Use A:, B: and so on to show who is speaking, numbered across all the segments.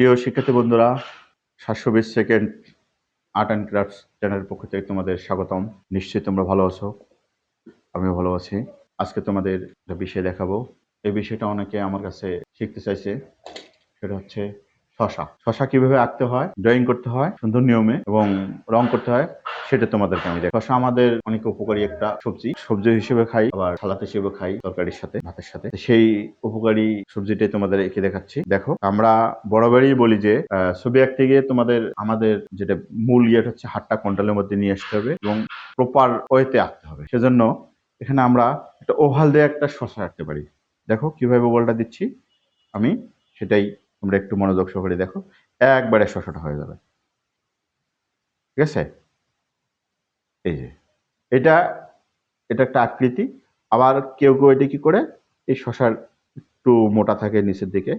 A: প্রিয় শিক্ষার্থী বন্ধুরা, সাতশো বিশ সেকেন্ড আর্ট অ্যান্ড ক্রাফটস চ্যানেলের পক্ষ থেকে তোমাদের স্বাগতম। নিশ্চয়ই তোমরা ভালো আছো, আমিও ভালো আছি। আজকে তোমাদের একটা বিষয় দেখাবো। এই বিষয়টা অনেকে আমার কাছে শিখতে চাইছে, সেটা হচ্ছে শশা। শশা কীভাবে আঁকতে হয় ড্রয়িং করতে হয়, সুন্দর নিয়মে এবং রং করতে হয় সেটা তোমাদেরকে আমি দেখ আমাদের অনেক উপকারী একটা সবজি। সবজি হিসেবে খাই, আবার সালাদ হিসেবে খাই, তরকারির সাথে, ভাতের সাথে। সেই উপকারী সবজিটাই তোমাদের এঁকে দেখাচ্ছি। দেখো, আমরা বরাবরই বলি যে ছবি আঁকতে গিয়ে তোমাদের, আমাদের যেটা মূল ইয়েটা হচ্ছে হাতটা কন্ট্রোলের মধ্যে নিয়ে আসতে হবে এবং প্রপার ওয়েতে আঁকতে হবে। সেজন্য এখানে আমরা একটা ওভাল দিয়ে একটা শশা আঁকতে পারি। দেখো, কীভাবে ওভালটা দিচ্ছি? আমি সেটাই তোমরা একটু মনোযোগ সহকারে দেখো। একবারে শশাটা হয়ে যাবে। ঠিক আছে? এই যে এটা এটা একটা আকৃতি। আবার কেউ কেউ এটা কি করে? এই শশার একটু মোটা থাকে নিচের দিকে।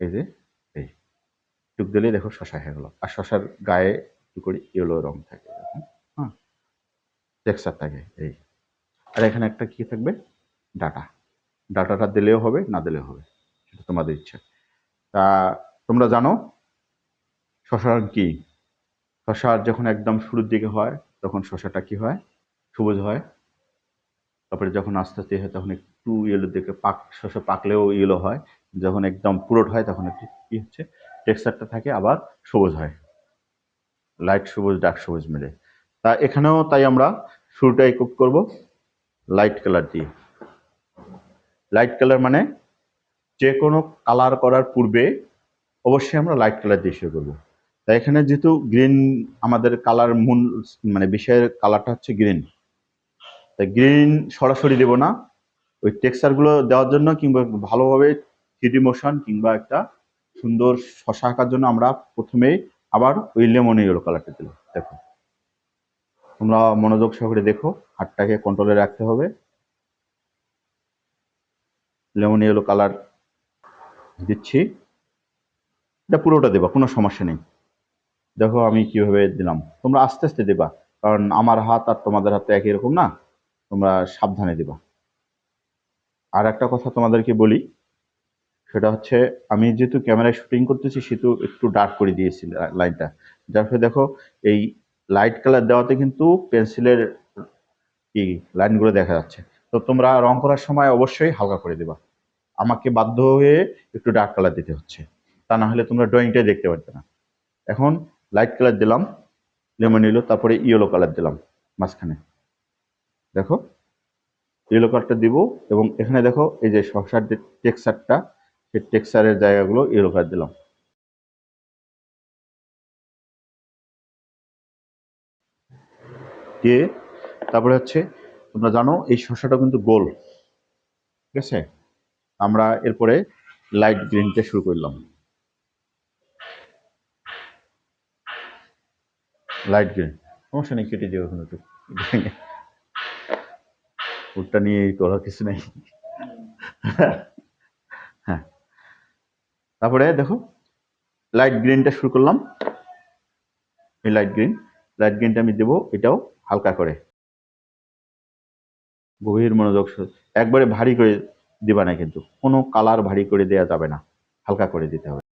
A: এই যে এই টুক দিলেই দেখো শশা হয়ে গেল। আর শশার গায়ে একটু করি? ইয়েলো রং থাকে। হ্যাঁ টেক্সচার থাকে এই। আর এখানে একটা কি থাকবে? ডাটা। ডাটাটা দিলেও হবে না দিলেও হবে সেটা তোমাদের ইচ্ছা। তা তোমরা জানো শশার কি? শশার যখন একদম শুরুর দিকে হয় তখন শশাটা কি হয়? সবুজ হয়। তারপরে যখন আস্তে আস্তে হয়, তখন একটু ইয়েলো দেখে পাক, শশা পাকলেও ইয়েলো হয়। যখন একদম পুরোট হয়, তখন একটু কি হচ্ছে? টেক্সচারটা থাকে, আবার সবুজ হয়। লাইট সবুজ ডার্ক সবুজ মিলে। তা এখানেও তাই আমরা শুরুটাই কুক করব। লাইট কালার দিয়ে। লাইট কালার মানে যে কোনো কালার করার পূর্বে অবশ্যই আমরা লাইট কালার দিয়ে শুরু করব। তাই এখানে যেহেতু গ্রিন আমাদের কালার মূল মানে বিষয়ের কালারটা হচ্ছে গ্রিন তাই গ্রিন সরাসরি দেবো না। ওই টেক্সচারগুলো দেওয়ার জন্য কিংবা ভালোভাবে থ্রিডি মোশন কিংবা একটা সুন্দর শশা আঁকার জন্য আমরা প্রথমেই আবার ওই লেমন ইয়েলো কালারটা দিলাম দেখো। তোমরা মনোযোগ সহকারে দেখো। হাতটাকে কন্ট্রোলে রাখতে হবে। লেমন ইয়েলো কালার দিচ্ছি। এটা পুরোটা দেবা, কোনো সমস্যা নেই। দেখো আমি কীভাবে দিলাম। তোমরা আস্তে আস্তে দেবা, কারণ আমার হাত আর তোমাদের হাতে একই রকম না? তোমরা সাবধানে দেবা। আর একটা কথা তোমাদেরকে বলি, সেটা হচ্ছে আমি যেহেতু ক্যামেরায় শুটিং করতেছি, সেহেতু একটু ডার্ক করে দিয়েছি লাইনটা যার ফলে দেখো, এই লাইট কালার দেওয়াতে কিন্তু পেন্সিলের কি লাইনগুলো দেখা যাচ্ছে। তো তোমরা রং করার সময় অবশ্যই হালকা করে দেবা। আমাকে বাধ্য হয়ে একটু ডার্ক কালার দিতে হচ্ছে। তা না হলে তোমরা ড্রয়িংটাই দেখতে পারবে না। এখন লাইট কালার দিলাম লেমন ইয়েলো তারপরে ইয়েলো কালার দিলাম মাঝখানে। দেখো ইয়েলো কালারটা দিব এবং এখানে দেখো, এই যে শসার যে টেক্সচারটা সেই টেক্সচারের জায়গাগুলো ইয়েলো কালার দিলাম। দিয়ে তারপরে হচ্ছে, তোমরা জানো এই শসাটা কিন্তু গোল, ঠিক আছে? আমরা এরপরে লাইট গ্রিনটা শুরু করলাম। লাইট গ্রিন সমস্যা নেই, কেটে দিও এখন একটু। ফুটটা নিয়ে করার কিছু নেই। হ্যাঁ। তারপরে দেখো লাইট গ্রিনটা শুরু করলাম। এই লাইট গ্রিন লাইট গ্রিনটা আমি দেবো এটাও হালকা করে। গভীর মনোযোগ একবারে ভারী করে দিবা না কিন্তু। কোনো কালার ভারী করে দেওয়া যাবে না। হালকা করে দিতে হবে।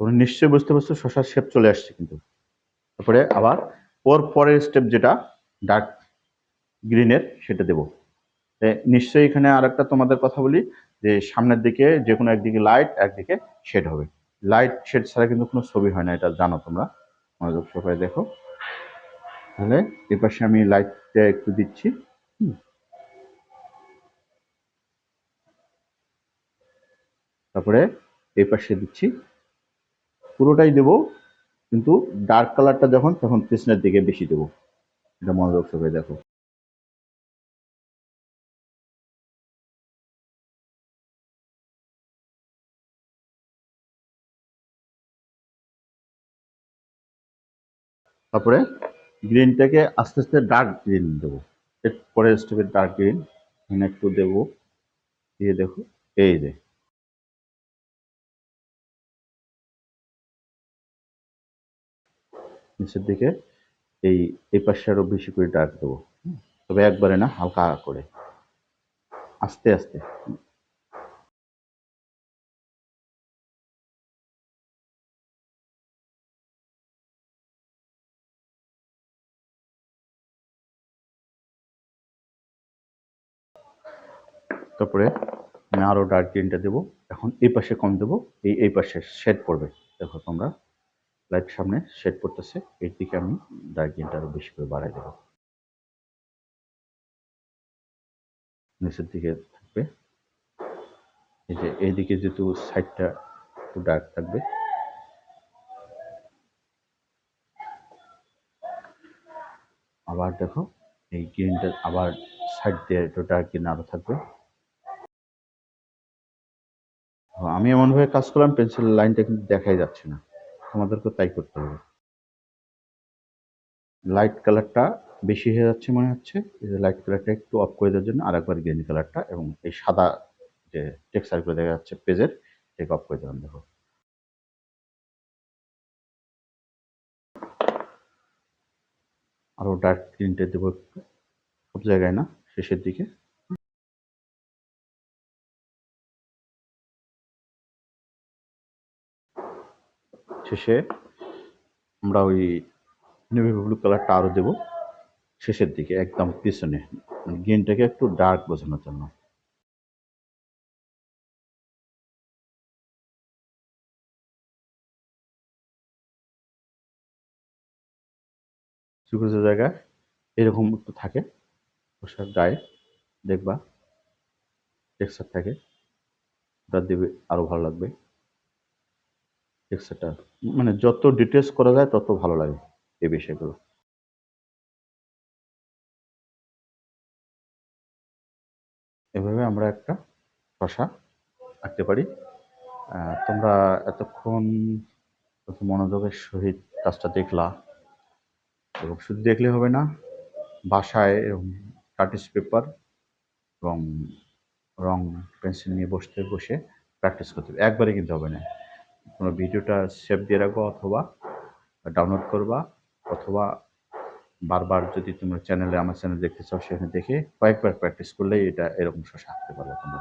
A: তোমরা নিশ্চয়ই বুঝতে পারছ শশার শেপ চলে আসছে কিন্তু। তারপরে আবার ওর পরের স্টেপ যেটা ডার্ক গ্রিনের সেটা দেবো। নিশ্চয়ই এখানে আর একটা তোমাদের কথা বলি, যে সামনের দিকে যে কোনো একদিকে লাইট একদিকে শেড হবে। লাইট শেড ছাড়া কিন্তু কোনো ছবি হয় না, এটা জানো তোমরা। মনোযোগ সহকারে দেখো। তাহলে এ পাশে আমি লাইটটা একটু দিচ্ছি। তারপরে এই পাশে দিচ্ছি পুরোটাই দেবো, কিন্তু ডার্ক কালারটা যখন, তখন কৃষ্ণের দিকে বেশি দেবো। এটা মনোযোগ সহকারে দেখো। তারপরে গ্রিনটাকে আস্তে আস্তে ডার্ক গ্রিন দেবো। এর পরের স্টেপে ডার্ক গ্রিন এখানে একটু দেবো। দিয়ে দেখো, এই যে। নিচের দিকে এই এই পাশে আরও বেশি করে ডাক দেবো। তবে একবারে না, হালকা করে। আস্তে আস্তে। তারপরে আমি আরও ডার্ক গ্রিনটা দেবো। এখন এই পাশে কম দেবো, এই এই পাশে শেড পড়বে। দেখো তোমরা। লাইট সামনে শেড পড়তেছে এর দিকে আমি ডার্ক গ্রিনটা আরও বেশি করে বাড়াই দেবো। নিচের দিকে থাকবে। এই যে এইদিকে যেহেতু সাইডটা একটু ডার্ক থাকবে। আবার দেখো, এই গ্রিনটা আবার সাইড দিয়ে একটু ডার্ক গ্রিন আরও থাকবে। আমি এমনভাবে কাজ করলাম পেন্সিল লাইনটা কিন্তু দেখাই যাচ্ছে না। তোমাদেরকে তাই করতে হবে। লাইট কালারটা বেশি হয়ে যাচ্ছে মনে হচ্ছে। লাইট কালারটা একটু অফ করে দেওয়ার জন্য আরেকবার গ্রিন কালারটা এবং এই সাদা যে টেক্সচারগুলো দেখা যাচ্ছে পেজের, এটাকে অফ করে দিলাম, দেখো। আরও ডার্ক গ্রিনটা দেবো। সব জায়গায় না, শেষের দিকে। শেষে আমরা ওই নেভি ব্লু কালারটা আরও দেবো। শেষের দিকে, একদম পিছনে। গ্রিনটাকে একটু ডার্ক বোঝানোর জন্য। কিছু জায়গায় এরকম একটু থাকে, পোশাক, গায়ে। দেখবা টেক্সচার থাকে। ওটা দেবে আরও ভালো লাগবে। টেক্সচারটা মানে যত ডিটেলস করা যায়, তত ভালো লাগে এই বিষয়গুলো। এভাবে আমরা একটা শশা আঁকতে পারি। তোমরা এতক্ষণ মনোযোগের সহিত কাজটা দেখলা। এবং শুধু দেখলে হবে না, বাসায় এরকম কার্টিস পেপার এবং রং পেন্সিল নিয়ে বসতে, বসে প্র্যাকটিস করতে হবে। একবারে কিন্তু হবে না। তোমরা ভিডিওটা সেভ দিয়ে রাখব অথবা ডাউনলোড করবা অথবা বারবার যদি তোমরা চ্যানেলে আমার চ্যানেল দেখতে চাও, সেখানে দেখে কয়েকবার প্র্যাকটিস করলেই এটা এরকম শশা আঁকতে পারবে তোমরা।